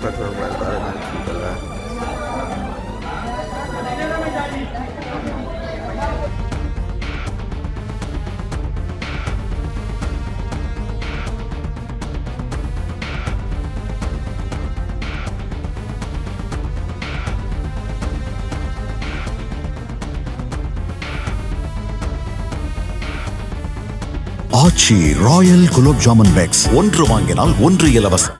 On petrol வேறு நினச்சிட்டல Aachi royal gulab jamun packs. ஒன்று வாங்கினால் ஒன்று இலவசம்.